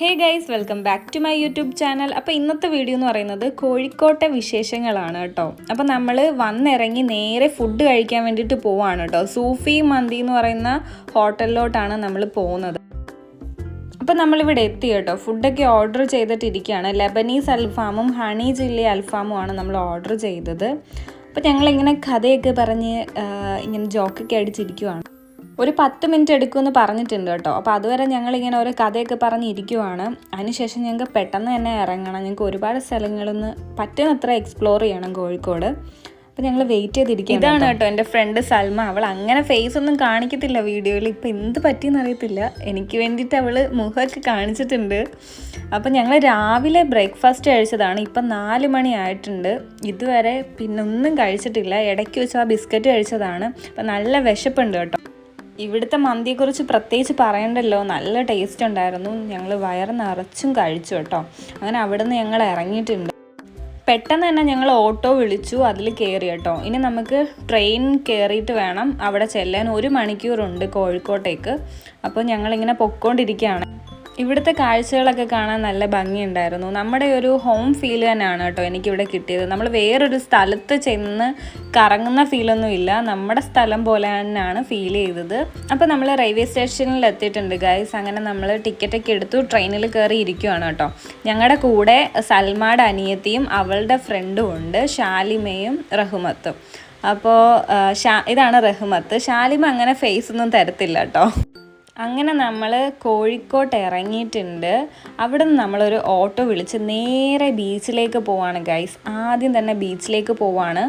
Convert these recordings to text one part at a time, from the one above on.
Hey guys welcome back to my YouTube channel. അപ്പോൾ ഇന്നത്തെ video എന്ന് പറയുന്നത് കോഴിക്കോട്ടെ വിശേഷങ്ങളാണ് കേട്ടോ. അപ്പോൾ നമ്മൾ വന്നിറങ്ങി നേരെ ഫുഡ് കഴിക്കാൻ വേണ്ടിയിട്ട് പോവാണ് കേട്ടോ. സൂഫി മന്തി എന്ന് പറയുന്ന ഹോട്ടലിലോട്ടാണ് നമ്മൾ പോകുന്നത്. അപ്പോൾ നമ്മളിവിടെ എത്തി കേട്ടോ. ഫുഡൊക്കെ ഓർഡർ ചെയ്തിട്ടിരിക്കുകയാണ്. ലെബനീസ് അൽഫാമും ഹണി ചില്ലി അൽഫാമും ആണ് നമ്മൾ ഓർഡർ ചെയ്തത്. അപ്പോൾ ഞങ്ങളിങ്ങനെ കഥയൊക്കെ പറഞ്ഞ് ഇങ്ങനെ ജോക്കൊക്കെ അടിച്ചിരിക്കുവാണ്. ഒരു പത്ത് മിനിറ്റ് എടുക്കുമെന്ന് പറഞ്ഞിട്ടുണ്ട് കേട്ടോ. അപ്പോൾ അതുവരെ ഞങ്ങളിങ്ങനെ ഒരു കഥയൊക്കെ പറഞ്ഞിരിക്കുവാണ് അതിനുശേഷം ഞങ്ങൾക്ക് പെട്ടെന്ന് തന്നെ ഇറങ്ങണം. ഞങ്ങൾക്ക് ഒരുപാട് സ്ഥലങ്ങളൊന്ന് പറ്റുന്നത്ര എക്സ്പ്ലോർ ചെയ്യണം കോഴിക്കോട്. അപ്പോൾ ഞങ്ങൾ വെയിറ്റ് ചെയ്തിരിക്കും ഇതാണ് കേട്ടോ എന്റെ ഫ്രണ്ട് സൽമ. അവൾ അങ്ങനെ ഫേസ് ഒന്നും കാണിക്കത്തില്ല വീഡിയോയിൽ. ഇപ്പോൾ എന്ത് പറ്റിയെന്ന് അറിയത്തില്ല. എനിക്ക് വേണ്ടിയിട്ട് അവൾ മുഖമൊക്കെ കാണിച്ചിട്ടുണ്ട്. അപ്പോൾ ഞങ്ങൾ രാവിലെ ബ്രേക്ക്ഫാസ്റ്റ് കഴിച്ചതാണ്. ഇപ്പം നാല് മണി ആയിട്ടുണ്ട്. ഇതുവരെ പിന്നെ ഒന്നും കഴിച്ചിട്ടില്ല. ഇടയ്ക്ക് വെച്ച് ആ ബിസ്ക്കറ്റ് കഴിച്ചതാണ്. അപ്പം നല്ല വിശപ്പുണ്ട് കേട്ടോ. ഇവിടുത്തെ മന്തിയെക്കുറിച്ച് പ്രത്യേകിച്ച് പറയണ്ടല്ലോ. നല്ല ടേസ്റ്റ് ഉണ്ടായിരുന്നു. ഞങ്ങൾ വയറ് നിറച്ചും കഴിച്ചു കേട്ടോ. അങ്ങനെ അവിടെ നിന്ന് ഞങ്ങൾ ഇറങ്ങിയിട്ടുണ്ട്. പെട്ടെന്ന് തന്നെ ഞങ്ങൾ ഓട്ടോ വിളിച്ചു അതിൽ കയറി കേട്ടോ. ഇനി നമുക്ക് ട്രെയിൻ കയറിയിട്ട് വേണം. അവിടെ ചെല്ലാൻ ഒരു മണിക്കൂറുണ്ട് കോഴിക്കോട്ടേക്ക്. അപ്പോൾ ഞങ്ങളിങ്ങനെ പൊക്കോണ്ടിരിക്കുകയാണ് ഇവിടുത്തെ കാഴ്ചകളൊക്കെ കാണാൻ നല്ല ഭംഗിയുണ്ടായിരുന്നു. നമ്മുടെ ഒരു ഹോം ഫീൽ തന്നെയാണ് കേട്ടോ എനിക്കിവിടെ കിട്ടിയത്. നമ്മൾ വേറൊരു സ്ഥലത്ത് ചെന്ന് കറങ്ങുന്ന ഫീലൊന്നും ഇല്ല. നമ്മുടെ സ്ഥലം പോലെ തന്നെയാണ് ഫീൽ ചെയ്തത്. അപ്പോൾ നമ്മൾ റെയിൽവേ സ്റ്റേഷനിൽ എത്തിയിട്ടുണ്ട് ഗൈസ് അങ്ങനെ നമ്മൾ ടിക്കറ്റൊക്കെ എടുത്തു ട്രെയിനിൽ കയറി ഇരിക്കുവാണ് കേട്ടോ. ഞങ്ങളുടെ കൂടെ സൽമാടെ അനിയത്തിയും അവളുടെ ഫ്രണ്ടും ഉണ്ട് ഷാലിമയും റഹ്മത്തും. അപ്പോൾ ഇതാണ് റഹ്മത്ത്. ഷാലിമ അങ്ങനെ ഫേസ് ഒന്നും തരത്തില്ല കേട്ടോ. അങ്ങനെ നമ്മൾ കോഴിക്കോട്ട് ഇറങ്ങിയിട്ടുണ്ട്. അവിടെ നിന്ന് നമ്മളൊരു ഓട്ടോ വിളിച്ച് നേരെ ബീച്ചിലേക്ക് പോവാണ് ഗൈസ് ആദ്യം തന്നെ ബീച്ചിലേക്ക് പോവാണ്.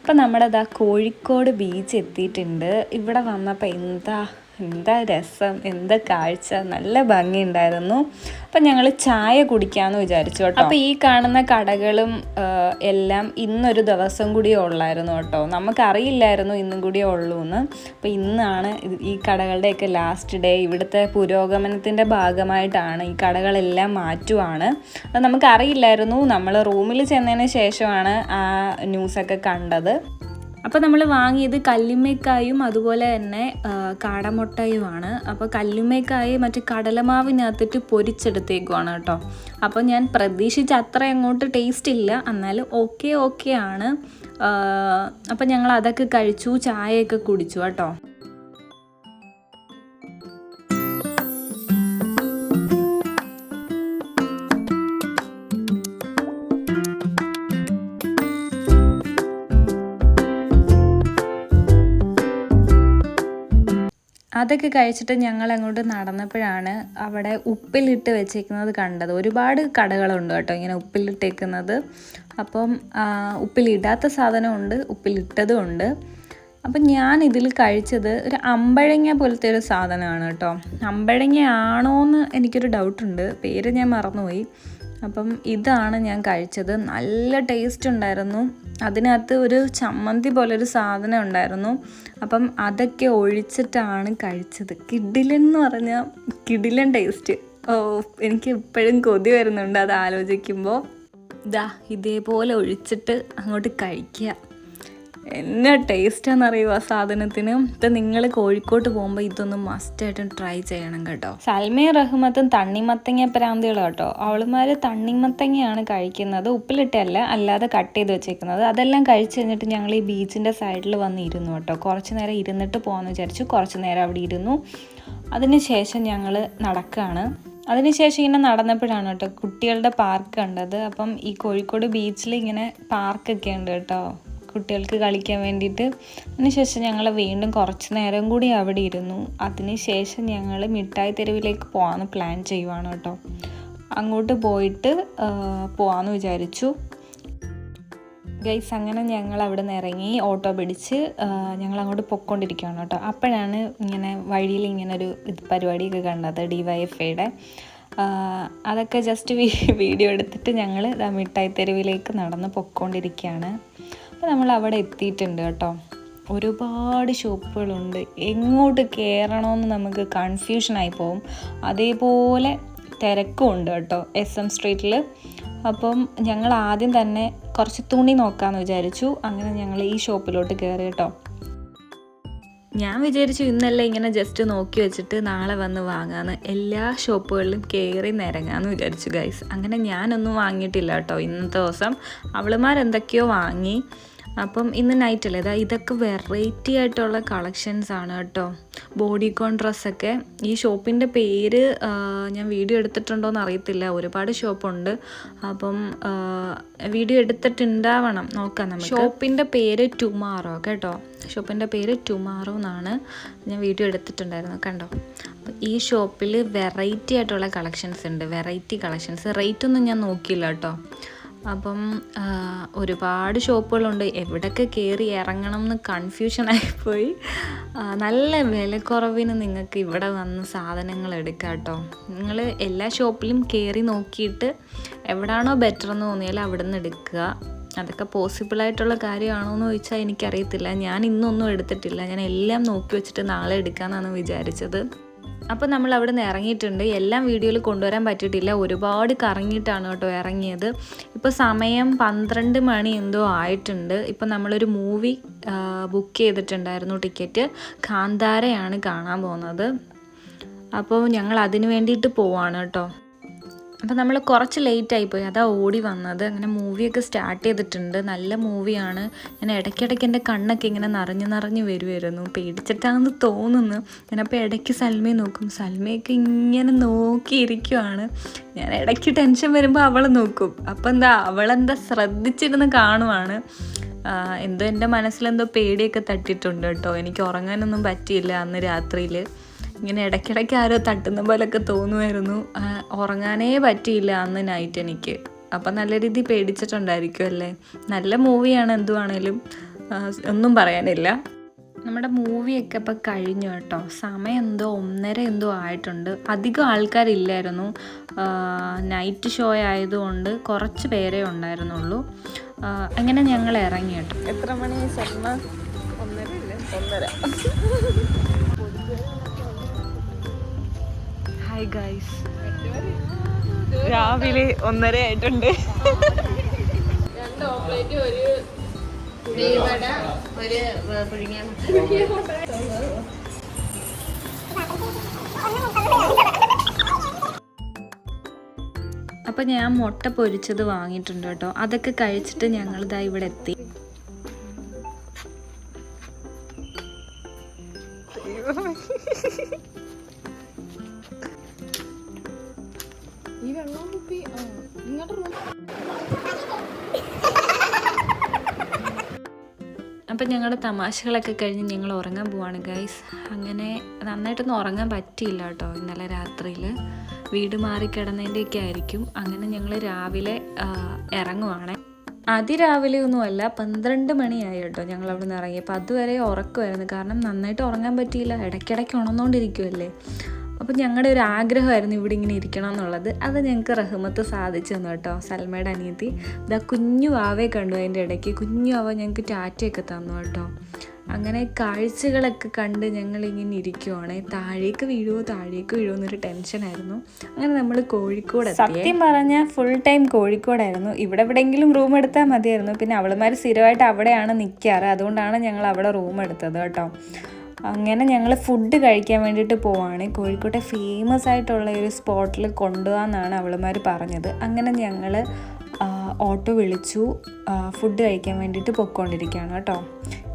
അപ്പം നമ്മുടെ ദാ കോഴിക്കോട് ബീച്ച് എത്തിയിട്ടുണ്ട്. ഇവിടെ വന്നപ്പോൾ എന്താ എന്താ രസം എന്താ കാഴ്ച നല്ല ഭംഗിയുണ്ടായിരുന്നു. അപ്പം ഞങ്ങൾ ചായ കുടിക്കാമെന്ന് വിചാരിച്ചു കേട്ടോ. അപ്പോൾ ഈ കാണുന്ന കടകളും എല്ലാം ഇന്നൊരു ദിവസം കൂടി ഉള്ളായിരുന്നു കേട്ടോ. നമുക്കറിയില്ലായിരുന്നു ഇന്നും കൂടി ഉള്ളൂ എന്ന് അപ്പോൾ ഇന്നാണ് ഈ കടകളുടെയൊക്കെ ലാസ്റ്റ് ഡേ ഇവിടുത്തെ പുരോഗമനത്തിന്റെ ഭാഗമായിട്ടാണ് ഈ കടകളെല്ലാം മാറ്റുവാണ്. അത് നമുക്കറിയില്ലായിരുന്നു. നമ്മൾ റൂമിൽ ചെന്നതിന് ശേഷമാണ് ആ ന്യൂസൊക്കെ കണ്ടത്. അപ്പോൾ നമ്മൾ വാങ്ങിയത് കല്ലുമ്മക്കായും അതുപോലെ തന്നെ കാടമുട്ടയുമാണ്. അപ്പോൾ കല്ലുമ്മേക്കായി മറ്റേ കടലമാവിനകത്തിട്ട് പൊരിച്ചെടുത്തേക്കുവാണ് കേട്ടോ. അപ്പോൾ ഞാൻ പ്രതീക്ഷിച്ച അത്ര അങ്ങോട്ട് ടേസ്റ്റ് ഇല്ല. എന്നാലും ഓക്കെ ഓക്കെ ആണ്. അപ്പോൾ ഞങ്ങൾ അതൊക്കെ കഴിച്ചു ചായയൊക്കെ കുടിച്ചു കേട്ടോ. അതൊക്കെ കഴിച്ചിട്ട് ഞങ്ങൾ അങ്ങോട്ട് നടന്നപ്പോഴാണ് അവിടെ ഉപ്പിലിട്ട് വെച്ചേക്കുന്നത് കണ്ടത്. ഒരുപാട് കടകളുണ്ട് കേട്ടോ ഇങ്ങനെ ഉപ്പിലിട്ടേക്കുന്നത്. അപ്പം ഉപ്പിലിടാത്ത സാധനമുണ്ട് ഉപ്പിലിട്ടതും ഉണ്ട്. അപ്പം ഞാൻ ഇതിൽ കഴിച്ചത് ഒരു അമ്പഴങ്ങ പോലത്തെ ഒരു സാധനമാണ് കേട്ടോ. അമ്പഴങ്ങ ആണോ എന്ന് എനിക്കൊരു ഡൗട്ടുണ്ട് പേര് ഞാൻ മറന്നുപോയി. അപ്പം ഇതാണ് ഞാൻ കഴിച്ചത്. നല്ല ടേസ്റ്റ് ഉണ്ടായിരുന്നു. അതിനകത്ത് ഒരു ചമ്മന്തി പോലൊരു സാധനം ഉണ്ടായിരുന്നു. അപ്പം അതൊക്കെ ഒഴിച്ചിട്ടാണ് കഴിച്ചത്. കിഡിലൻ എന്ന് പറഞ്ഞാൽ കിഡിലൻ ടേസ്റ്റ് ഓ എനിക്ക് ഇപ്പോഴും കൊതി വരുന്നുണ്ട് അത് ആലോചിക്കുമ്പോൾ ദാ ഇതേപോലെ ഒഴിച്ചിട്ട് അങ്ങോട്ട് കഴിക്കുക എന്നാ ടേസ്റ്റാണെന്നറിയുമോ ആ സാധനത്തിന്? ഇപ്പം നിങ്ങൾ കോഴിക്കോട്ട് പോകുമ്പോൾ ഇതൊന്ന് മസ്റ്റായിട്ടും ട്രൈ ചെയ്യണം കേട്ടോ. സൽമയും റഹ്മത്തും തണ്ണിമത്തങ്ങ പ്രാന്തികളും കേട്ടോ. അവളുമാർ തണ്ണിമത്തങ്ങയാണ് കഴിക്കുന്നത്. ഉപ്പിലിട്ടല്ല അല്ലാതെ കട്ട് ചെയ്ത് വെച്ചേക്കുന്നത്. അതെല്ലാം കഴിച്ച് കഴിഞ്ഞിട്ട് ഞങ്ങൾ ഈ ബീച്ചിന്റെ സൈഡിൽ വന്ന് ഇരുന്നു കേട്ടോ. കുറച്ച് നേരം ഇരുന്നിട്ട് പോകാമെന്ന് വിചാരിച്ചു. കുറച്ച് നേരം അവിടെ ഇരുന്നു. അതിനുശേഷം ഞങ്ങൾ നടക്കുകയാണ് അതിനുശേഷം ഇങ്ങനെ നടന്നപ്പോഴാണ് കേട്ടോ കുട്ടികളുടെ പാർക്ക് കണ്ടത്. അപ്പം ഈ കോഴിക്കോട് ബീച്ചിൽ ഇങ്ങനെ പാർക്കൊക്കെ ഉണ്ട് കേട്ടോ. കുട്ടികൾക്ക് കളിക്കാൻ വേണ്ടിയിട്ട്. അതിനുശേഷം ഞങ്ങൾ വീണ്ടും കുറച്ച് നേരം കൂടി അവിടെ ഇരുന്നു. അതിനുശേഷം ഞങ്ങൾ മിഠായി തെരുവിലേക്ക് പോകാമെന്ന് പ്ലാൻ ചെയ്യുവാണ് കേട്ടോ. അങ്ങോട്ട് പോയിട്ട് പോകാമെന്ന് വിചാരിച്ചു. ഗൈസ് അങ്ങനെ ഞങ്ങൾ അവിടെ നിന്ന് ഇറങ്ങി ഓട്ടോ പിടിച്ച് ഞങ്ങൾ അങ്ങോട്ട് പൊയ്ക്കൊണ്ടിരിക്കുകയാണ് കേട്ടോ. അപ്പോഴാണ് ഇങ്ങനെ വഴിയിൽ ഇങ്ങനെ ഒരു ഇത് പരിപാടിയൊക്കെ കണ്ടത് ഡി വൈ എഫ് ഐയുടെ അതൊക്കെ ജസ്റ്റ് വീഡിയോ എടുത്തിട്ട് ഞങ്ങൾ മിഠായി തെരുവിലേക്ക് നടന്ന് പൊയ്ക്കൊണ്ടിരിക്കുകയാണ്. അപ്പോൾ നമ്മൾ അവിടെ എത്തിയിട്ടുണ്ട് കേട്ടോ. ഒരുപാട് ഷോപ്പുകളുണ്ട്. എങ്ങോട്ട് കയറണമെന്ന് നമുക്ക് കൺഫ്യൂഷനായി പോകും അതേപോലെ തിരക്കും ഉണ്ട് കേട്ടോ എസ് എം സ്ട്രീറ്റിൽ അപ്പം ഞങ്ങൾ ആദ്യം തന്നെ കുറച്ച് തുണി നോക്കാമെന്ന് വിചാരിച്ചു. അങ്ങനെ ഞങ്ങൾ ഈ ഷോപ്പിലോട്ട് കയറി കേട്ടോ. ഞാൻ വിചാരിച്ചു ഇന്നല്ല ഇങ്ങനെ ജസ്റ്റ് നോക്കി വെച്ചിട്ട് നാളെ വന്ന് വാങ്ങാന്ന്. എല്ലാ ഷോപ്പുകളിലും കയറി നിരങ്ങാന്ന് വിചാരിച്ചു ഗൈസ് അങ്ങനെ ഞാനൊന്നും വാങ്ങിയിട്ടില്ല കേട്ടോ ഇന്നത്തെ ദിവസം. അവളുമാരെന്തൊക്കെയോ വാങ്ങി. അപ്പം ഇന്ന് നൈറ്റ് അല്ലേ? ഇതാ ഇതൊക്കെ വെറൈറ്റി ആയിട്ടുള്ള കളക്ഷൻസ് ആണ് കേട്ടോ. ബോഡി കോൺ ഡ്രസ്സൊക്കെ ഈ ഷോപ്പിന്റെ പേര് ഞാൻ വീഡിയോ എടുത്തിട്ടുണ്ടോയെന്ന് അറിയത്തില്ല. ഒരുപാട് ഷോപ്പുണ്ട്. അപ്പം വീഡിയോ എടുത്തിട്ടുണ്ടാവണം. നോക്കാം നമ്മൾ ഷോപ്പിന്റെ പേര് ടുമാറോ കേട്ടോ. ഷോപ്പിന്റെ പേര് ടുമാറോ എന്നാണ് ഞാൻ വീഡിയോ എടുത്തിട്ടുണ്ടായിരുന്നു കണ്ടോ? ഈ ഷോപ്പിൽ വെറൈറ്റി ആയിട്ടുള്ള കളക്ഷൻസ് ഉണ്ട്. വെറൈറ്റി കളക്ഷൻസ് റേറ്റ് ഒന്നും ഞാൻ നോക്കിയില്ല കേട്ടോ. അപ്പം ഒരുപാട് ഷോപ്പുകളുണ്ട്. എവിടെയൊക്കെ കയറി ഇറങ്ങണം എന്ന് കൺഫ്യൂഷനായിപ്പോയി നല്ല വിലക്കുറവിന് നിങ്ങൾക്ക് ഇവിടെ വന്ന് സാധനങ്ങൾ എടുക്കാം കേട്ടോ. നിങ്ങൾ എല്ലാ ഷോപ്പിലും കയറി നോക്കിയിട്ട് എവിടാണോ ബെറ്റർ എന്ന് തോന്നിയാൽ അവിടെ നിന്ന് എടുക്കുക. അതൊക്കെ പോസിബിൾ ആയിട്ടുള്ള കാര്യമാണോ എന്ന് ചോദിച്ചാൽ എനിക്കറിയത്തില്ല. ഞാൻ ഇന്നൊന്നും എടുത്തിട്ടില്ല. ഞാൻ എല്ലാം നോക്കി വെച്ചിട്ട് നാളെ എടുക്കാമെന്നാണ് വിചാരിച്ചത്. അപ്പോൾ നമ്മൾ അവിടെ നിന്ന് ഇറങ്ങിയിട്ടുണ്ട്. എല്ലാം വീഡിയോയിൽ കൊണ്ടുവരാൻ പറ്റിയിട്ടില്ല. ഒരുപാട് കറങ്ങിയിട്ടാണ് കേട്ടോ ഇറങ്ങിയത്. ഇപ്പോൾ സമയം പന്ത്രണ്ട് മണി എന്തോ ആയിട്ടുണ്ട്. ഇപ്പോൾ നമ്മളൊരു മൂവി ബുക്ക് ചെയ്തിട്ടുണ്ടായിരുന്നു ടിക്കറ്റ്. കാന്താരയാണ് കാണാൻ പോകുന്നത്. അപ്പോൾ ഞങ്ങൾ അതിന് വേണ്ടിയിട്ട് പോവാണ് കേട്ടോ. അപ്പോൾ നമ്മൾ കുറച്ച് ലേറ്റ് ആയിപ്പോയി. അതാ ഓടി വന്നത്. അങ്ങനെ മൂവിയൊക്കെ സ്റ്റാർട്ട് ചെയ്തിട്ടുണ്ട്. നല്ല മൂവിയാണ് ഞാൻ ഇടയ്ക്കിടയ്ക്ക് എന്റെ കണ്ണൊക്കെ ഇങ്ങനെ നിറഞ്ഞ് നിറഞ്ഞ് വരുമായിരുന്നു പേടിച്ചിട്ടാണെന്ന് തോന്നുന്നു. ഞാനപ്പോൾ ഇടയ്ക്ക് സൽമയെ നോക്കും. സൽമയൊക്കെ ഇങ്ങനെ നോക്കിയിരിക്കുവാണ്. ഞാൻ ഇടയ്ക്ക് ടെൻഷൻ വരുമ്പോൾ അവൾ നോക്കും. അപ്പോൾ എന്താ അവളെന്താ ശ്രദ്ധിച്ചിരുന്ന് കാണുവാണ്. എന്തോ എന്റെ മനസ്സിലെന്തോ പേടിയൊക്കെ തട്ടിയിട്ടുണ്ട് കേട്ടോ. എനിക്ക് ഉറങ്ങാനൊന്നും പറ്റിയില്ല അന്ന് രാത്രിയിൽ ഇങ്ങനെ ഇടയ്ക്കിടയ്ക്ക് ആരോ തട്ടുന്ന പോലൊക്കെ തോന്നുമായിരുന്നു ഉറങ്ങാനേ പറ്റിയില്ല അന്ന് നൈറ്റ് എനിക്ക്. അപ്പം നല്ല രീതിയിൽ പേടിച്ചിട്ടുണ്ടായിരിക്കും അല്ലേ? നല്ല മൂവിയാണ് എന്തുവാണേലും. ഒന്നും പറയാനില്ല. നമ്മുടെ മൂവിയൊക്കെ ഇപ്പം കഴിഞ്ഞു കേട്ടോ. സമയം എന്തോ ഒന്നര എന്തോ ആയിട്ടുണ്ട്. അധികം ആൾക്കാരില്ലായിരുന്നു. നൈറ്റ് ഷോ ആയതുകൊണ്ട് കുറച്ച് പേരേ ഉണ്ടായിരുന്നുള്ളൂ. അങ്ങനെ ഞങ്ങൾ ഇറങ്ങി കേട്ടോ. എത്ര മണി ഒന്നര ഒന്നര. ഹായ് ഗൈസ് രാവിലെ ഒന്നര ആയിട്ടുണ്ട്. അപ്പം ഞാൻ മുട്ട പൊരിച്ചത് വാങ്ങിയിട്ടുണ്ട് കേട്ടോ. അതൊക്കെ കഴിച്ചിട്ട് ഞങ്ങൾ ഇതാ ഇവിടെ എത്തി. വെള്ളം നിങ്ങളുടെ റൂം അപ്പം ഞങ്ങളുടെ തമാശകളൊക്കെ കഴിഞ്ഞ് ഞങ്ങൾ ഉറങ്ങാൻ പോവാണ് ഗൈസ് അങ്ങനെ നന്നായിട്ടൊന്നും ഉറങ്ങാൻ പറ്റിയില്ല കേട്ടോ ഇന്നലെ രാത്രിയിൽ വീട് മാറിക്കിടന്നതിന്റെയൊക്കെ ആയിരിക്കും. അങ്ങനെ ഞങ്ങൾ രാവിലെ ഇറങ്ങുവാണ്. അതിരാവിലെ ഒന്നുമല്ല പന്ത്രണ്ട് മണിയായി കേട്ടോ ഞങ്ങൾ അവിടെ നിന്ന് ഇറങ്ങി. അപ്പോൾ അതുവരെ ഉറക്കമായിരുന്നു കാരണം നന്നായിട്ട് ഉറങ്ങാൻ പറ്റിയില്ല ഇടയ്ക്കിടയ്ക്ക് ഉണർന്നുകൊണ്ടിരിക്കുമല്ലേ അപ്പം ഞങ്ങളുടെ ഒരു ആഗ്രഹമായിരുന്നു ഇവിടെ ഇങ്ങനെ ഇരിക്കണം എന്നുള്ളത്. അത് ഞങ്ങൾക്ക് റഹ്മത്ത് സാധിച്ചു തന്നു കേട്ടോ സൽമയുടെ അനിയത്തി. ഇതാ കുഞ്ഞു ആവെ കണ്ടു അതിന്റെ ഇടയ്ക്ക്. കുഞ്ഞു വാവ ഞങ്ങൾക്ക് ടാറ്റയൊക്കെ തന്നു കേട്ടോ. അങ്ങനെ കാഴ്ചകളൊക്കെ കണ്ട് ഞങ്ങളിങ്ങനെ ഇരിക്കുവാണ്. താഴേക്ക് വീഴുമോ താഴേക്ക് വീഴുമോ എന്നൊരു ടെൻഷനായിരുന്നു അങ്ങനെ നമ്മൾ കോഴിക്കോട് സത്യം പറഞ്ഞാൽ ഫുൾ ടൈം കോഴിക്കോടായിരുന്നു. ഇവിടെ എവിടെയെങ്കിലും റൂം എടുത്താൽ മതിയായിരുന്നു. പിന്നെ അവളുമാർ സ്ഥിരമായിട്ട് അവിടെയാണ് നിൽക്കാറ് അതുകൊണ്ടാണ് ഞങ്ങൾ അവിടെ റൂം എടുത്തത് കേട്ടോ. അങ്ങനെ ഞങ്ങൾ ഫുഡ് കഴിക്കാൻ വേണ്ടിയിട്ട് പോവാണ്. കോഴിക്കോട്ടെ ഫേമസ് ആയിട്ടുള്ള ഒരു സ്പോട്ടിൽ കൊണ്ടുപോകാമെന്നാണ് അവളുമാർ പറഞ്ഞത്. അങ്ങനെ ഞങ്ങൾ ഓട്ടോ വിളിച്ചു. ഫുഡ് കഴിക്കാൻ വേണ്ടിയിട്ട് പൊയ്ക്കൊണ്ടിരിക്കുകയാണ് കേട്ടോ.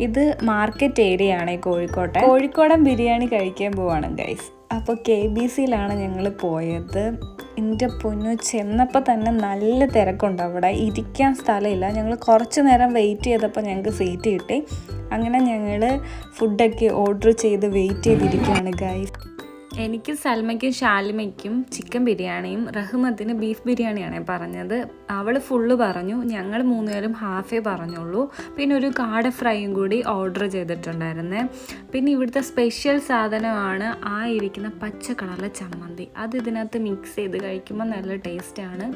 ഇത് മാർക്കറ്റ് ഏരിയ ആണ് കോഴിക്കോട്ടെ. കോഴിക്കോടൻ ബിരിയാണി കഴിക്കാൻ പോവാണ് ഗൈസ് അപ്പോൾ കെ ബി സിയിലാണ് ഞങ്ങൾ പോയത്. എന്റെ പൊന്നു ചെന്നപ്പോൾ തന്നെ നല്ല തിരക്കുണ്ട് അവിടെ. ഇരിക്കാൻ സ്ഥലമില്ല. ഞങ്ങൾ കുറച്ച് നേരം വെയിറ്റ് ചെയ്തപ്പോൾ ഞങ്ങൾക്ക് സീറ്റ് കിട്ടി. അങ്ങനെ ഞങ്ങൾ ഫുഡൊക്കെ ഓർഡർ ചെയ്ത് വെയിറ്റ് ചെയ്തിരിക്കുകയാണ് ഗൈസ് എനിക്ക് സൽമയ്ക്കും ഷാലിമയ്ക്കും ചിക്കൻ ബിരിയാണിയും റഹ്മത്തിന് ബീഫ് ബിരിയാണിയാണ് പറഞ്ഞത്. അവൾ ഫുള്ള് പറഞ്ഞു. ഞങ്ങൾ മൂന്നുപേരും ഹാഫേ പറഞ്ഞുള്ളൂ. പിന്നെ ഒരു കാട ഫ്രൈയും കൂടി ഓർഡർ ചെയ്തിട്ടുണ്ടായിരുന്നേ. പിന്നെ ഇവിടുത്തെ സ്പെഷ്യൽ സാധനമാണ് ആ ഇരിക്കുന്ന പച്ച കളറിലെ ചമ്മന്തി. അത് ഇതിനകത്ത് മിക്സ് ചെയ്ത് കഴിക്കുമ്പോൾ നല്ല ടേസ്റ്റാണ്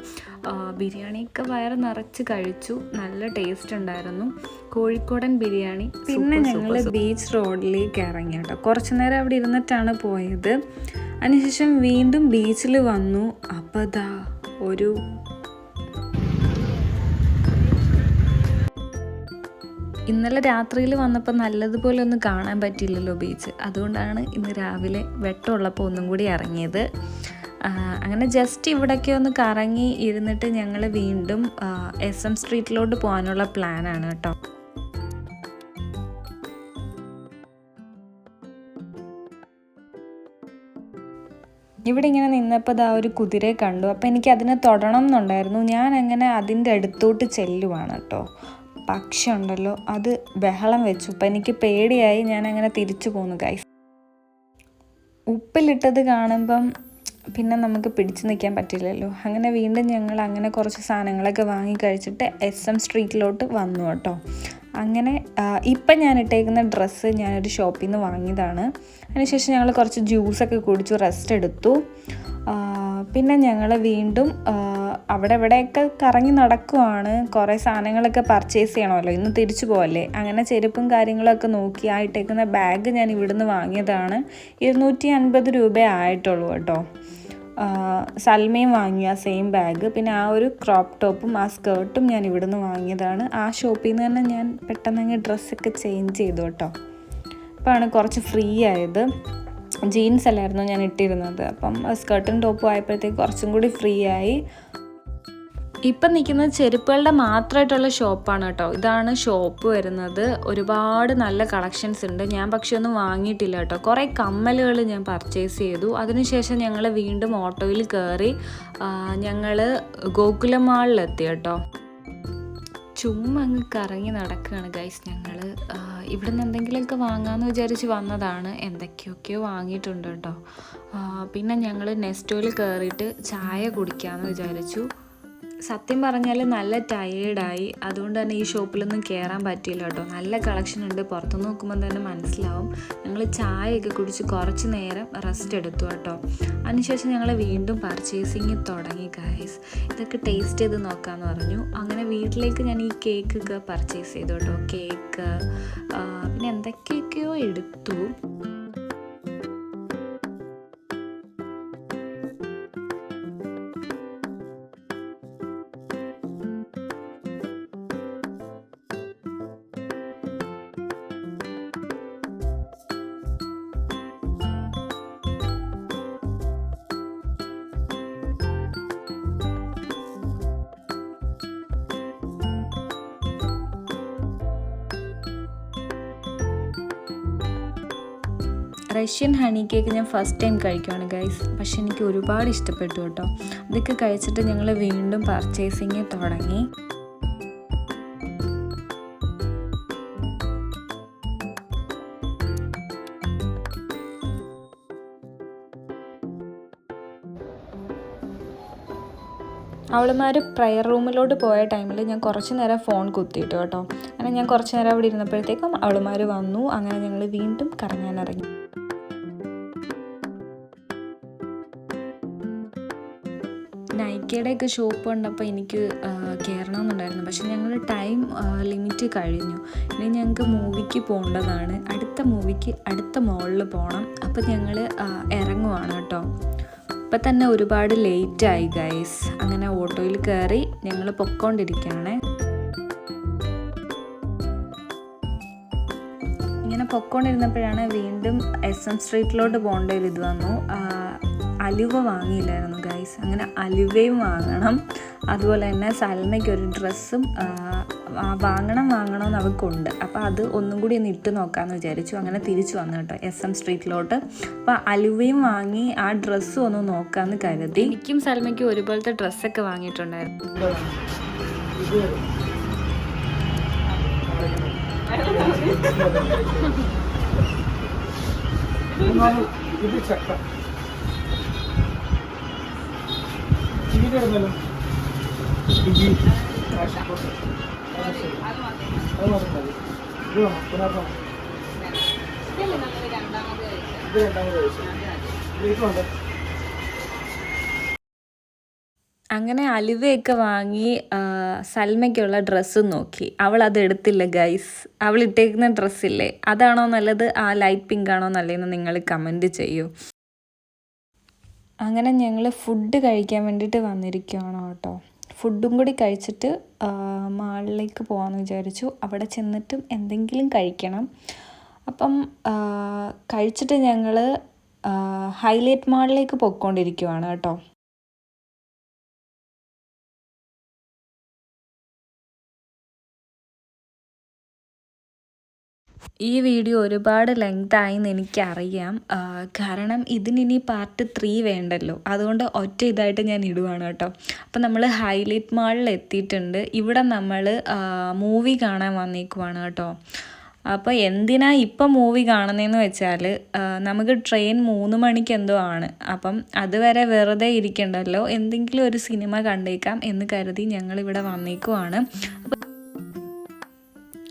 ബിരിയാണിയൊക്കെ വയറ് നിറച്ച് കഴിച്ചു. നല്ല ടേസ്റ്റ് ഉണ്ടായിരുന്നു. കോഴിക്കോടൻ ബിരിയാണി. പിന്നെ ഞങ്ങൾ ബീച്ച് റോഡിലേക്ക് ഇറങ്ങി കേട്ടോ. കുറച്ച് നേരം അവിടെ ഇരുന്നിട്ടാണ് പോയത്. അതിനുശേഷം വീണ്ടും ബീച്ചിൽ വന്നു. അപ്പോൾ ഒരു ഇന്നലെ രാത്രിയിൽ വന്നപ്പോൾ നല്ലതുപോലെ ഒന്നും കാണാൻ പറ്റിയില്ലല്ലോ ബീച്ച്. അതുകൊണ്ടാണ് ഇന്ന് രാവിലെ വെട്ടമുള്ളപ്പോൾ ഒന്നും കൂടി ഇറങ്ങിയത്. അങ്ങനെ ജസ്റ്റ് ഇവിടേക്ക് ഒന്ന് കറങ്ങി ഇരുന്നിട്ട് ഞങ്ങൾ വീണ്ടും എസ് എം സ്ട്രീറ്റിലോട്ട് പോകാനുള്ള പ്ലാനാണ് കേട്ടോ. ഇവിടെ ഇങ്ങനെ നിന്നപ്പോൾ ദാ ഒരു കുതിരയെ കണ്ടു. അപ്പോൾ എനിക്ക് അതിനെ തൊടണം എന്നുണ്ടായിരുന്നു. ഞാൻ അങ്ങനെ അതിന്റെ അടുത്തോട്ട് ചെല്ലുവാണ് കേട്ടോ. പക്ഷി ഉണ്ടല്ലോ അത് ബഹളം വെച്ചു. അപ്പം എനിക്ക് പേടിയായി ഞാൻ അങ്ങനെ തിരിച്ചു പോന്നു ഗൈസ് ഉപ്പിലിട്ടത് കാണുമ്പം പിന്നെ നമുക്ക് പിടിച്ചു നിൽക്കാൻ പറ്റില്ലല്ലോ. അങ്ങനെ വീണ്ടും ഞങ്ങൾ അങ്ങനെ കുറച്ച് സാധനങ്ങളൊക്കെ വാങ്ങി കഴിച്ചിട്ട് എസ് എം സ്ട്രീറ്റിലോട്ട് വന്നു കേട്ടോ. അങ്ങനെ ഇപ്പം ഞാൻ ഇട്ടേക്കുന്ന ഡ്രസ്സ് ഞാനൊരു ഷോപ്പിൽ നിന്ന് വാങ്ങിയതാണ്. അതിനുശേഷം ഞങ്ങൾ കുറച്ച് ജ്യൂസൊക്കെ കുടിച്ചു റെസ്റ്റ് എടുത്തു. പിന്നെ ഞങ്ങൾ വീണ്ടും അവിടെ ഇവിടെയൊക്കെ കറങ്ങി നടക്കുവാണ്. കുറേ സാധനങ്ങളൊക്കെ പർച്ചേസ് ചെയ്യണമല്ലോ ഇന്ന് തിരിച്ചു പോകല്ലേ അങ്ങനെ ചെരുപ്പും കാര്യങ്ങളൊക്കെ നോക്കി ആയിട്ടേക്കുന്ന ബാഗ് ഞാൻ ഇവിടുന്ന് വാങ്ങിയതാണ്. ഇരുന്നൂറ്റി അൻപത് രൂപ ആയിട്ടുള്ളൂ കേട്ടോ. സൽമയും വാങ്ങിയ സെയിം ബാഗ് പിന്നെ ആ ഒരു ക്രോപ്പ് ടോപ്പും ആ സ്കേർട്ടും ഞാൻ ഇവിടുന്ന് വാങ്ങിയതാണ്. ആ ഷോപ്പിൽ നിന്ന് തന്നെ ഞാൻ പെട്ടെന്ന് അങ്ങ് ഡ്രസ്സൊക്കെ ചേഞ്ച് ചെയ്തു കേട്ടോ. അപ്പോഴാണ് കുറച്ച് ഫ്രീ ആയത്. ജീൻസ് അല്ലായിരുന്നു ഞാൻ ഇട്ടിരുന്നത്. അപ്പം സ്കേർട്ടും ടോപ്പും ആയപ്പോഴത്തേക്ക് കുറച്ചും കൂടി ഫ്രീ ആയി. ഇപ്പം നിൽക്കുന്നത് ചെരുപ്പുകളുടെ മാത്രമായിട്ടുള്ള ഷോപ്പാണ് കേട്ടോ. ഇതാണ് ഷോപ്പ് വരുന്നത്. ഒരുപാട് നല്ല കളക്ഷൻസ് ഉണ്ട്. ഞാൻ പക്ഷെ ഒന്നും വാങ്ങിയിട്ടില്ല കേട്ടോ. കുറേ കമ്മലുകൾ ഞാൻ പർച്ചേസ് ചെയ്തു. അതിനുശേഷം ഞങ്ങൾ വീണ്ടും ഓട്ടോയിൽ കയറി ഞങ്ങൾ ഗോകുലം മാളിലെത്തി കേട്ടോ. ചുമ്മാ അങ്ങ് കറങ്ങി നടക്കുകയാണ് ഗൈസ് ഞങ്ങൾ ഇവിടെ നിന്ന് എന്തെങ്കിലുമൊക്കെ വാങ്ങാമെന്ന് വിചാരിച്ച് വന്നതാണ്. എന്തൊക്കെയൊക്കെയോ വാങ്ങിയിട്ടുണ്ട് കേട്ടോ. പിന്നെ ഞങ്ങൾ നെസ്റ്റോയിൽ കയറിയിട്ട് ചായ കുടിക്കാമെന്ന് വിചാരിച്ചു. സത്യം പറഞ്ഞാൽ നല്ല ടയേർഡായി അതുകൊണ്ട് തന്നെ ഈ ഷോപ്പിലൊന്നും കയറാൻ പറ്റിയില്ല കേട്ടോ. നല്ല കളക്ഷൻ ഉണ്ട്. പുറത്തു നോക്കുമ്പോൾ തന്നെ മനസ്സിലാവും. ഞങ്ങൾ ചായയൊക്കെ കുടിച്ച് കുറച്ച് നേരം റെസ്റ്റ് എടുത്തു കേട്ടോ. അതിനുശേഷം ഞങ്ങൾ വീണ്ടും പർച്ചേസിങ് തുടങ്ങി ഗൈസ് ഇതൊക്കെ ടേസ്റ്റ് ചെയ്ത് നോക്കാമെന്ന് പറഞ്ഞു. അങ്ങനെ വീട്ടിലേക്ക് ഞാൻ ഈ കേക്കൊക്കെ പർച്ചേസ് ചെയ്തു കേട്ടോ. കേക്ക് പിന്നെ എന്തൊക്കെയൊക്കെയോ എടുത്തു. റഷ്യൻ ഹണി കേക്ക് ഞാൻ ഫസ്റ്റ് ടൈം കഴിക്കുവാണ് ഗൈസ് പക്ഷെ എനിക്ക് ഒരുപാട് ഇഷ്ടപ്പെട്ടു കേട്ടോ. ഇതൊക്കെ കഴിച്ചിട്ട് ഞങ്ങൾ വീണ്ടും പർച്ചേസിങ് തുടങ്ങി. അവളുമാർ പ്രയർ റൂമിലോട്ട് പോയ ടൈമിൽ ഞാൻ കുറച്ച് നേരം ഫോൺ കുത്തിയിട്ടു കേട്ടോ. അങ്ങനെ ഞാൻ കുറച്ച് നേരം അവിടെ ഇരുന്നപ്പോഴത്തേക്കും അവളുമാർ വന്നു. അങ്ങനെ ഞങ്ങൾ വീണ്ടും കറങ്ങാനിറങ്ങി നൈക്കയുടെയൊക്കെ ഷോപ്പ് കണ്ടപ്പോൾ എനിക്ക് കയറണമെന്നുണ്ടായിരുന്നു പക്ഷെ ഞങ്ങൾ ടൈം ലിമിറ്റ് കഴിഞ്ഞു. ഇനി ഞങ്ങൾക്ക് മൂവിക്ക് പോകേണ്ടതാണ് അടുത്ത മൂവിക്ക് അടുത്ത മോളിൽ പോകണം അപ്പോൾ ഞങ്ങൾ ഇറങ്ങുവാണ് കേട്ടോ. ഇപ്പം തന്നെ ഒരുപാട് ലേറ്റായി ഗൈസ് അങ്ങനെ ഓട്ടോയിൽ കയറി ഞങ്ങൾ പൊക്കോണ്ടിരിക്കുകയാണ് ഇങ്ങനെ പൊക്കോണ്ടിരുന്നപ്പോഴാണ് വീണ്ടും എസ് എം സ്ട്രീറ്റിലോട്ട് പോകേണ്ട ഒരു ഇത് വന്നു. അലുവ വാങ്ങിയില്ലായിരുന്നു ഗൈസ് അങ്ങനെ അലുവയും വാങ്ങണം. അതുപോലെ തന്നെ സൽമയ്ക്ക് ഒരു ഡ്രസ്സും വാങ്ങണം വാങ്ങണമെന്ന് അവൾക്കുണ്ട്. അപ്പോൾ അത് ഒന്നും കൂടി ഒന്ന് ഇട്ട് നോക്കാമെന്ന് വിചാരിച്ചു. അങ്ങനെ തിരിച്ചു വന്നു കേട്ടോ എസ് എം സ്ട്രീറ്റിലോട്ട് അപ്പോൾ അലുവയും വാങ്ങി ആ ഡ്രസ്സും ഒന്ന് നോക്കാമെന്ന് കരുതി. എനിക്കും സൽമയ്ക്കും ഒരുപോലത്തെ ഡ്രസ്സൊക്കെ വാങ്ങിയിട്ടുണ്ടായിരുന്നു. ഇത് ചക്ക. അങ്ങനെ അലുവയൊക്കെ വാങ്ങി സൽമയ്ക്കുള്ള ഡ്രസ്സ് നോക്കി. അവൾ അത് എടുത്തില്ല ഗൈസ് അവൾ ഇട്ടേക്കുന്ന ഡ്രസ്സില്ലേ അതാണോ നല്ലത്? ആ ലൈറ്റ് പിങ്ക് ആണോ നല്ലതെന്ന് നിങ്ങൾ കമന്റ് ചെയ്യൂ. അങ്ങനെ ഞങ്ങൾ ഫുഡ് കഴിക്കാൻ വേണ്ടിയിട്ട് വന്നിരിക്കുകയാണ് കേട്ടോ. ഫുഡും കൂടി കഴിച്ചിട്ട് മാളിലേക്ക് പോകാമെന്ന് വിചാരിച്ചു. അവിടെ ചെന്നിട്ടും എന്തെങ്കിലും കഴിക്കണം. അപ്പം കഴിച്ചിട്ട് ഞങ്ങൾ ഹൈലൈറ്റ് മാളിലേക്ക് പൊയ്ക്കൊണ്ടിരിക്കുവാണ് കേട്ടോ. ഈ വീഡിയോ ഒരുപാട് ലെങ്ത് ആയെന്ന് എനിക്കറിയാം. കാരണം ഇതിനിനി പാർട്ട് ത്രീ വേണ്ടല്ലോ. അതുകൊണ്ട് ഒറ്റ ഇതായിട്ട് ഞാൻ ഇടുവാണ് കേട്ടോ. അപ്പം നമ്മൾ ഹൈലൈറ്റ് മാളിൽ എത്തിയിട്ടുണ്ട്. ഇവിടെ നമ്മൾ മൂവി കാണാൻ വന്നേക്കുവാണ് കേട്ടോ. അപ്പോൾ എന്തിനാ ഇപ്പം മൂവി കാണുന്നതെന്ന് വെച്ചാൽ നമുക്ക് ട്രെയിൻ മൂന്ന് മണിക്ക് എന്തോ ആണ്. അപ്പം അതുവരെ വെറുതെ ഇരിക്കണ്ടല്ലോ. എന്തെങ്കിലും ഒരു സിനിമ കണ്ടേക്കാം എന്ന് കരുതി ഞങ്ങളിവിടെ വന്നേക്കുവാണ്. അപ്പോൾ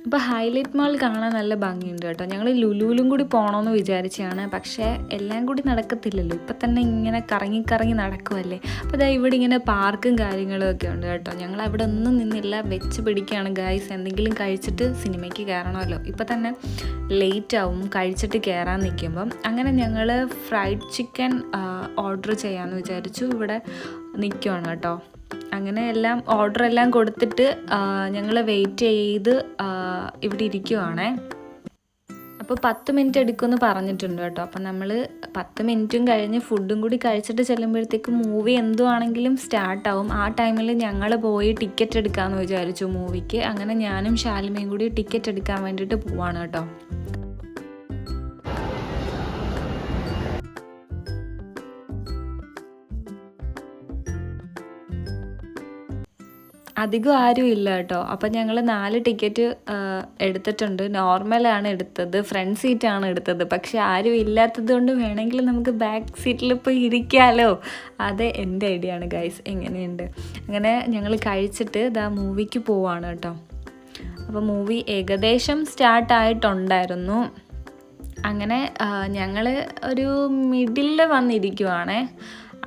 അപ്പോൾ ഹൈലൈറ്റ് മാൾ കാണാൻ നല്ല ഭംഗിയുണ്ട് കേട്ടോ. ഞങ്ങൾ ലുലുവിലും കൂടി പോകണമെന്ന് വിചാരിച്ചാണ് പക്ഷേ എല്ലാം കൂടി നടക്കത്തില്ലല്ലോ. ഇപ്പം തന്നെ ഇങ്ങനെ കറങ്ങി കറങ്ങി നടക്കുമല്ലേ അപ്പോൾ ഇതാ ഇവിടെ ഇങ്ങനെ പാർക്കും കാര്യങ്ങളും ഒക്കെ ഉണ്ട് കേട്ടോ. ഞങ്ങൾ അവിടെ ഒന്നും നിന്നില്ല. വെച്ച് പിടിക്കുകയാണ് ഗായ്സ് എന്തെങ്കിലും കഴിച്ചിട്ട് സിനിമയ്ക്ക് കയറണമല്ലോ. ഇപ്പം തന്നെ ലേറ്റ് ആവും. കഴിച്ചിട്ട് കയറാൻ നിൽക്കുമ്പം അങ്ങനെ ഞങ്ങൾ ഫ്രൈഡ് ചിക്കൻ ഓർഡർ ചെയ്യാമെന്ന് വിചാരിച്ചു. ഇവിടെ നിൽക്കുകയാണ് കേട്ടോ. അങ്ങനെ എല്ലാം ഓർഡർ എല്ലാം കൊടുത്തിട്ട് ഞങ്ങൾ വെയിറ്റ് ചെയ്ത് ഇവിടെ ഇരിക്കുവാണേ. അപ്പോൾ പത്ത് മിനിറ്റ് എടുക്കുമെന്ന് പറഞ്ഞിട്ടുണ്ട് കേട്ടോ. അപ്പം നമ്മൾ പത്ത് മിനിറ്റും കഴിഞ്ഞ് ഫുഡും കൂടി കഴിച്ചിട്ട് ചെല്ലുമ്പോഴത്തേക്ക് മൂവി എന്തുവാണെങ്കിലും സ്റ്റാർട്ടാവും ആ ടൈമിൽ ഞങ്ങൾ പോയി ടിക്കറ്റ് എടുക്കാമെന്ന് വിചാരിച്ചു മൂവിക്ക് അങ്ങനെ ഞാനും ശാലിമയും കൂടി ടിക്കറ്റ് എടുക്കാൻ വേണ്ടിയിട്ട് പോവാണ് കേട്ടോ. അധികം ആരും ഇല്ല കേട്ടോ. അപ്പം ഞങ്ങൾ നാല് ടിക്കറ്റ് എടുത്തിട്ടുണ്ട്. നോർമലാണ് എടുത്തത്. ഫ്രണ്ട് സീറ്റാണ് എടുത്തത്. പക്ഷെ ആരും ഇല്ലാത്തത് കൊണ്ട് വേണമെങ്കിൽ നമുക്ക് ബാക്ക് സീറ്റിൽ പോയി ഇരിക്കാമല്ലോ അത് എന്റെ ഐഡിയ ആണ് ഗൈസ്. എങ്ങനെയുണ്ട്? അങ്ങനെ ഞങ്ങൾ കഴിച്ചിട്ട് ഇതാ മൂവിക്ക് പോവാണ് കേട്ടോ. അപ്പോൾ മൂവി ഏകദേശം സ്റ്റാർട്ടായിട്ടുണ്ടായിരുന്നു അങ്ങനെ ഞങ്ങൾ ഒരു മിഡിലിൽ വന്നിരിക്കുവാണേ.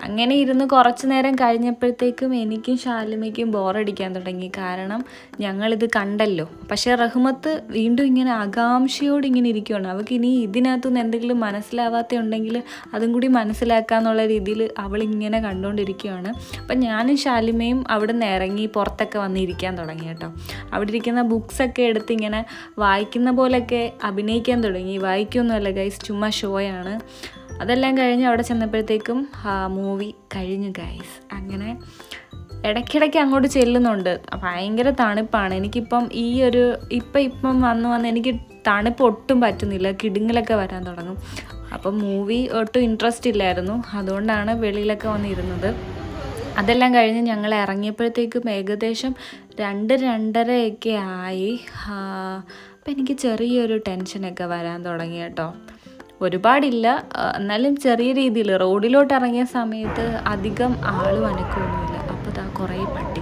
അങ്ങനെ ഇരുന്ന് കുറച്ച് നേരം കഴിഞ്ഞപ്പോഴത്തേക്കും എനിക്കും ഷാലിമയ്ക്കും ബോറടിക്കാൻ തുടങ്ങി. കാരണം ഞങ്ങളിത് കണ്ടല്ലോ. പക്ഷേ റഹ്മത്ത് വീണ്ടും ഇങ്ങനെ ആകാംക്ഷയോട് ഇങ്ങനെ ഇരിക്കുകയാണ് അവൾക്ക് ഇനി ഇതിനകത്തുനിന്ന് എന്തെങ്കിലും മനസ്സിലാവാത്ത ഉണ്ടെങ്കിൽ അതും കൂടി മനസ്സിലാക്കാന്നുള്ള രീതിയിൽ അവളിങ്ങനെ കണ്ടുകൊണ്ടിരിക്കുകയാണ് അപ്പം ഞാനും ഷാലിമയും അവിടെ നിന്ന് ഇറങ്ങി പുറത്തൊക്കെ വന്നിരിക്കാൻ തുടങ്ങി കേട്ടോ. അവിടെ ഇരിക്കുന്ന ബുക്സൊക്കെ എടുത്ത് ഇങ്ങനെ വായിക്കുന്ന പോലെയൊക്കെ അഭിനയിക്കാൻ തുടങ്ങി. വായിക്കൊന്നുമല്ല ഗൈസ് ചുമ്മാ ഷോയാണ് അതെല്ലാം കഴിഞ്ഞ് അവിടെ ചെന്നപ്പോഴത്തേക്കും മൂവി കഴിഞ്ഞു ഗൈസ് അങ്ങനെ ഇടയ്ക്കിടയ്ക്ക് അങ്ങോട്ട് ചെല്ലുന്നുണ്ട്. ഭയങ്കര തണുപ്പാണ്. എനിക്കിപ്പം ഈ ഒരു ഇപ്പം ഇപ്പം വന്ന് വന്ന് എനിക്ക് തണുപ്പ് ഒട്ടും പറ്റുന്നില്ല. കിടുങ്ങിലൊക്കെ വരാൻ തുടങ്ങും. അപ്പം മൂവി ഒട്ടും ഇൻട്രസ്റ്റ് ഇല്ലായിരുന്നു. അതുകൊണ്ടാണ് വെളിയിലൊക്കെ വന്നിരുന്നത്. അതെല്ലാം കഴിഞ്ഞ് ഞങ്ങൾ ഇറങ്ങിയപ്പോഴത്തേക്കും ഏകദേശം രണ്ട് രണ്ടരയൊക്കെ ആയി. അപ്പം എനിക്ക് ചെറിയൊരു ടെൻഷനൊക്കെ വരാൻ തുടങ്ങി കേട്ടോ. ഒരുപാടില്ല. എന്നാലും ചെറിയ രീതിയിൽ റോഡിലോട്ട് ഇറങ്ങിയ സമയത്ത് അധികം ആളും അനക്കൊന്നുമില്ല അപ്പോൾ ഇതാ കുറേ പട്ടികൾ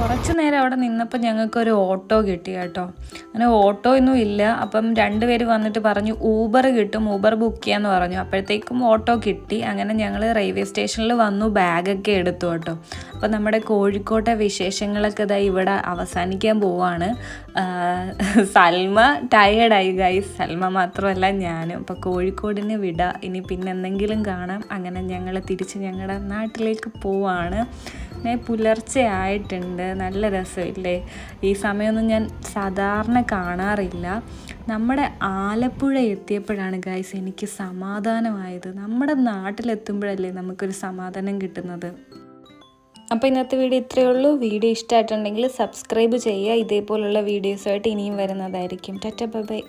കുറച്ച് നേരം അവിടെ നിന്നപ്പോൾ ഞങ്ങൾക്കൊരു ഓട്ടോ കിട്ടി കേട്ടോ. അങ്ങനെ ഓട്ടോ ഒന്നും ഇല്ല. അപ്പം രണ്ടുപേര് വന്നിട്ട് പറഞ്ഞു ഊബർ കിട്ടും ഊബർ ബുക്ക് ചെയ്യാന്ന് പറഞ്ഞു. അപ്പോഴത്തേക്കും ഓട്ടോ കിട്ടി. അങ്ങനെ ഞങ്ങൾ റെയിൽവേ സ്റ്റേഷനിൽ വന്നു ബാഗൊക്കെ എടുത്തു കേട്ടോ. അപ്പം നമ്മുടെ കോഴിക്കോട്ടെ വിശേഷങ്ങളൊക്കെ ഇതാ ഇവിടെ അവസാനിക്കാൻ പോവാണ്. സൽമ ടയേർഡായി ഗൈസ് സൽമ മാത്രമല്ല ഞാനും. അപ്പോൾ കോഴിക്കോടിന് വിട. ഇനി പിന്നെന്തെങ്കിലും കാണാം. അങ്ങനെ ഞങ്ങൾ തിരിച്ച് ഞങ്ങളുടെ നാട്ടിലേക്ക് പോവാണ്. പുലർച്ചെ ആയിട്ടുണ്ട് നല്ല രസമില്ലേ? ഈ സമയമൊന്നും ഞാൻ സാധാരണ കാണാറില്ല. നമ്മുടെ ആലപ്പുഴ എത്തിയപ്പോഴാണ് ഗൈസ് എനിക്ക് സമാധാനമായത്. നമ്മുടെ നാട്ടിലെത്തുമ്പോഴല്ലേ നമുക്കൊരു സമാധാനം കിട്ടുന്നത്. അപ്പോൾ ഇന്നത്തെ വീഡിയോ ഇത്രയേ ഉള്ളൂ. വീഡിയോ ഇഷ്ടമായിട്ടുണ്ടെങ്കിൽ സബ്സ്ക്രൈബ് ചെയ്യുക. ഇതേപോലുള്ള വീഡിയോസുമായിട്ട് ഇനിയും വരുന്നതായിരിക്കും. ടാറ്റ ബൈ